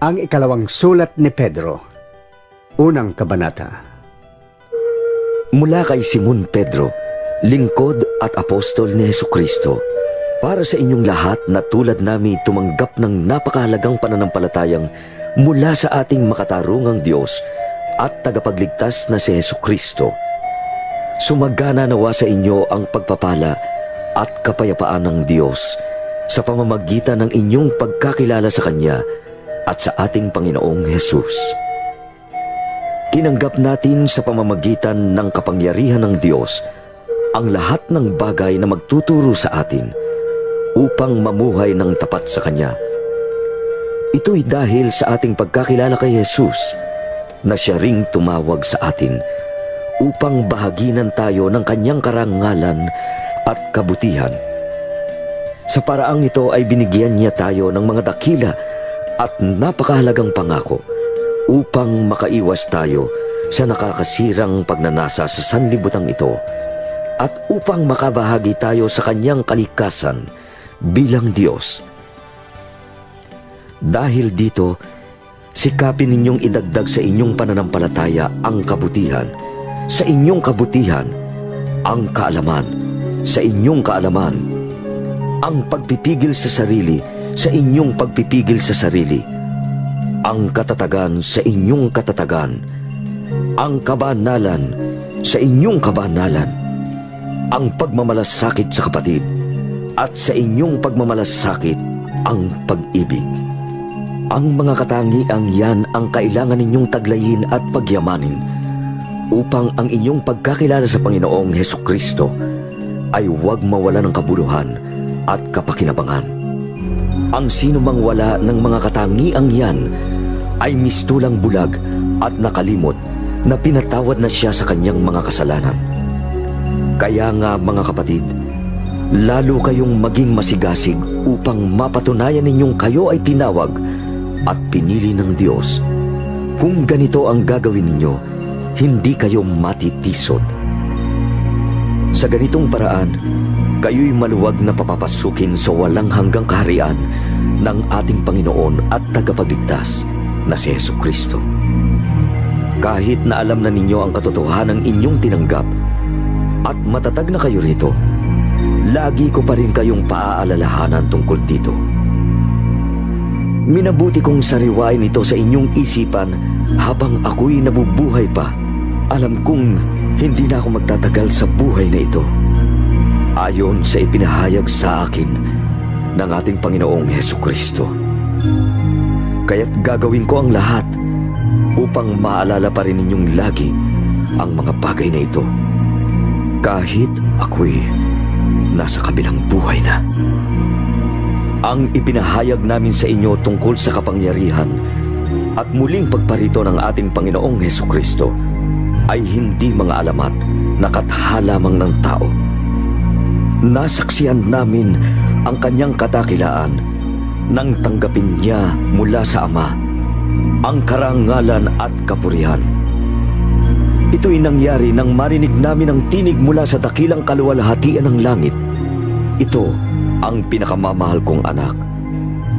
Ang ikalawang sulat ni Pedro. Unang kabanata. Mula kay Simon Pedro, lingkod at apostol ni Heso Kristo, para sa inyong lahat na tulad nami tumanggap ng napakahalagang pananampalatayang mula sa ating makatarungang Diyos at tagapagligtas na si Heso Kristo. Sumagana nawa sa inyo ang pagpapala at kapayapaan ng Diyos sa pamamagitan ng inyong pagkakilala sa Kanya at sa ating Panginoong Hesus. Tinanggap natin sa pamamagitan ng kapangyarihan ng Diyos ang lahat ng bagay na magtuturo sa atin upang mamuhay ng tapat sa Kanya. Ito'y dahil sa ating pagkakilala kay Jesus na siya ring tumawag sa atin upang bahaginan tayo ng Kanyang karangalan at kabutihan. Sa paraang ito ay binigyan niya tayo ng mga dakila at napakahalagang pangako upang makaiwas tayo sa nakakasirang pagnanasa sa sanlibutan ito at upang makabahagi tayo sa kanyang kalikasan bilang Diyos. Dahil dito, sikapin ninyong idagdag sa inyong pananampalataya ang kabutihan, sa inyong kabutihan, ang kaalaman, sa inyong kaalaman, ang pagpipigil sa sarili, sa inyong pagpipigil sa sarili, ang katatagan sa inyong katatagan, ang kabanalan sa inyong kabanalan, ang pagmamalasakit sa kapatid, at sa inyong pagmamalasakit ang pag-ibig. Ang mga katangiang yan ang kailangan ninyong taglayin at pagyamanin upang ang inyong pagkakilala sa Panginoong Heso Kristo ay huwag mawala ng kabuluhan at kapakinabangan. Ang sino mang wala ng mga katangiang yan ay mistulang bulag at nakalimot na pinatawad na siya sa kanyang mga kasalanan. Kaya nga mga kapatid, lalo kayong maging masigasig upang mapatunayan ninyong kayo ay tinawag at pinili ng Diyos. Kung ganito ang gagawin ninyo, hindi kayo matitisod. Sa ganitong paraan, kayo'y maluwag na papapasukin sa walang hanggang kaharian ng ating Panginoon at tagapagligtas na si Yesu Kristo. Kahit na alam na ninyo ang katotohanan inyong tinanggap at matatag na kayo rito, lagi ko pa rin kayong paaalalahanan tungkol dito. Minabuti kong sariwain ito sa inyong isipan habang ako'y nabubuhay pa. Alam kong hindi na ako magtatagal sa buhay na ito. Ayon sa ipinahayag sa akin ng ating Panginoong Heso Kristo. Kaya't gagawin ko ang lahat upang maalala pa rin ninyong lagi ang mga bagay na ito. Kahit ako'y nasa kabilang buhay na. Ang ipinahayag namin sa inyo tungkol sa kapangyarihan at muling pagparito ng ating Panginoong Heso Kristo ay hindi mga alamat na katha lamang ng tao. Nasaksiyan namin ang kanyang katakilaan nang tanggapin niya mula sa Ama ang karangalan at kapurihan. Ito'y nangyari nang marinig namin ang tinig mula sa dakilang kaluwalhatian ng langit. Ito ang pinakamamahal kong anak.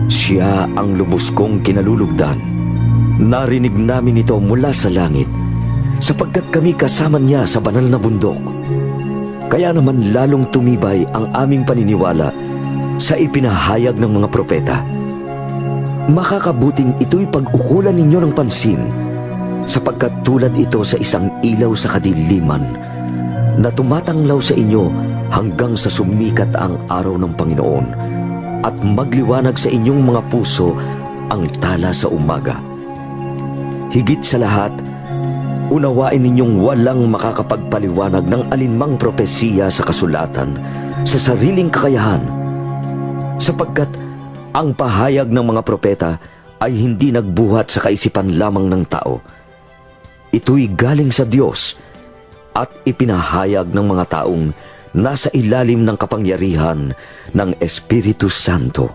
Siya ang lubos kong kinalulugdan. Narinig namin ito mula sa langit sapagkat kami kasama niya sa banal na bundok. Kaya naman lalong tumibay ang aming paniniwala sa ipinahayag ng mga propeta. Makakabuting ito'y pag-ukulan ninyo ng pansin sapagkat tulad ito sa isang ilaw sa kadiliman na tumatanglaw sa inyo hanggang sa sumikat ang araw ng Panginoon at magliwanag sa inyong mga puso ang tala sa umaga. Higit sa lahat, unawain ninyong walang makakapagpaliwanag ng alinmang propesiya sa kasulatan sa sariling kakayahan sapagkat ang pahayag ng mga propeta ay hindi nagbuhat sa kaisipan lamang ng tao. Ito'y galing sa Diyos at ipinahayag ng mga taong nasa ilalim ng kapangyarihan ng Espiritu Santo.